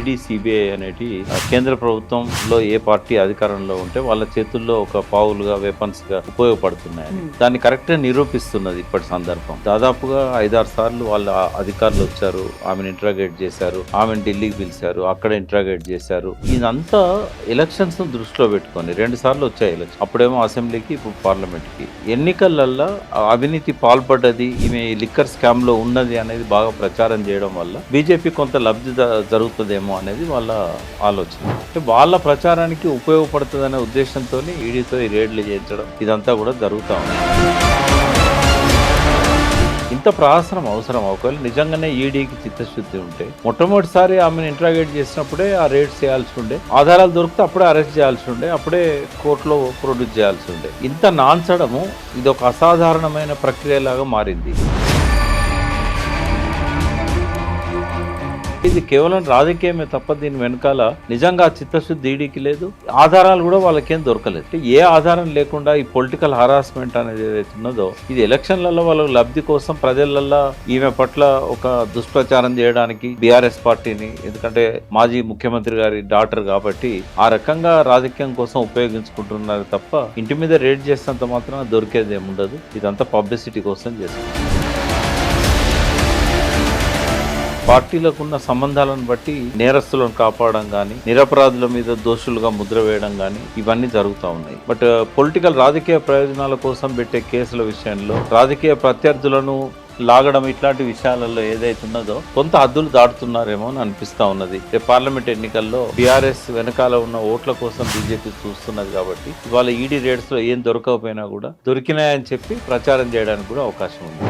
ED CBI అనేటి ఆ, కేంద్ర ప్రభుత్వంలో ఏ పార్టీ అధికారంలో ఉంటే వాళ్ళ చేతుల్లో ఒక పావులుగా వెపన్స్గా ఉపయోగపడుతున్నాయి దాన్ని కరెక్ట్గా నిరూపిస్తున్నది ఇప్పటి సందర్భం. దాదాపుగా ఐదారు సార్లు వాళ్ళ అధికారులు వచ్చారు ఆమెను ఇంట్రాగేట్ చేశారు ఆమెను ఢిల్లీకి పిలిచారు అక్కడ ఇంట్రాగేట్ చేశారు. ఇదంతా ఎలక్షన్స్ దృష్టిలో పెట్టుకొని రెండు సార్లు వచ్చాయి ఎలక్షన్ అప్పుడేమో అసెంబ్లీకి ఇప్పుడు పార్లమెంట్కి ఎన్నికలల్లో అవినీతి పాల్పడ్డది ఈమె లిక్కర్ స్కామ్లో ఉన్నది అనేది బాగా ప్రచారం చేయడం వల్ల బీజేపీ కొంత లబ్ధి జ- చేద్దాము అనేది వాళ్ళ ఆలోచన. అంటే వాళ్ళ ప్రచారానికి ఉపయోగపడుతుందనే ఉద్దేశంతో ఈడీతో ఈ రేడ్లు చేయించడం ఇదంతా కూడా జరుగుతూ ఉంది. ఇంత ప్రహసనం అవసరం. ఒకవేళ నిజంగానే ఈడీకి చిత్తశుద్ధి ఉంటే మొట్టమొదటిసారి ఆమెను ఇంట్రాగేట్ చేసినప్పుడే ఆ రేట్స్ చేయాల్సి ఉండే ఆధారాలు దొరికితే అప్పుడే అరెస్ట్ చేయాల్సి ఉండే అప్పుడే కోర్టులో ప్రొడ్యూస్ చేయాల్సి ఉండే. ఇంత నాన్చడము ఇది ఒక అసాధారణమైన ప్రక్రియలాగా మారింది. ఇది కేవలం రాజకీయమే తప్ప దీని వెనకాల నిజంగా చిత్తశుద్ధి ఈడీకి లేదు. ఆధారాలు కూడా వాళ్ళకేం దొరకలేదు. ఏ ఆధారం లేకుండా ఈ పొలిటికల్ హరాస్మెంట్ అనేది ఏదైతే ఉన్నదో ఇది ఎలక్షన్లలో వాళ్ళ లబ్ధి కోసం ప్రజలల్లో ఈమె పట్ల ఒక దుష్ప్రచారం చేయడానికి బీఆర్ఎస్ పార్టీని ఎందుకంటే మాజీ ముఖ్యమంత్రి గారి డాటర్ కాబట్టి ఆ రకంగా రాజకీయం కోసం ఉపయోగించుకుంటున్నారు తప్ప ఇంటి మీద రేట్ చేసినంత మాత్రం దొరికేది ఏముండదు. ఇదంతా పబ్లిసిటీ కోసం చేస్తుంది పార్టీలకు ఉన్న సంబంధాలను బట్టి నేరస్తులను కాపాడడం కానీ నిరపరాధుల మీద దోషులుగా ముద్ర వేయడం కానీ ఇవన్నీ జరుగుతూ ఉన్నాయి. బట్ పొలిటికల్ రాజకీయ ప్రయోజనాల కోసం పెట్టే కేసుల విషయంలో రాజకీయ ప్రత్యర్థులను లాగడం ఇట్లాంటి విషయాలలో ఏదైతే ఉన్నదో కొంత హద్దులు దాటుతున్నారేమో అని అనిపిస్తా ఉన్నది. పార్లమెంట్ ఎన్నికల్లో బీఆర్ఎస్ వెనకాల ఉన్న ఓట్ల కోసం బీజేపీ చూస్తున్నది కాబట్టి ఇవాళ ఈడీ రేట్స్లో ఏం దొరకకపోయినా కూడా దొరికినాయని చెప్పి ప్రచారం చేయడానికి కూడా అవకాశం ఉంది.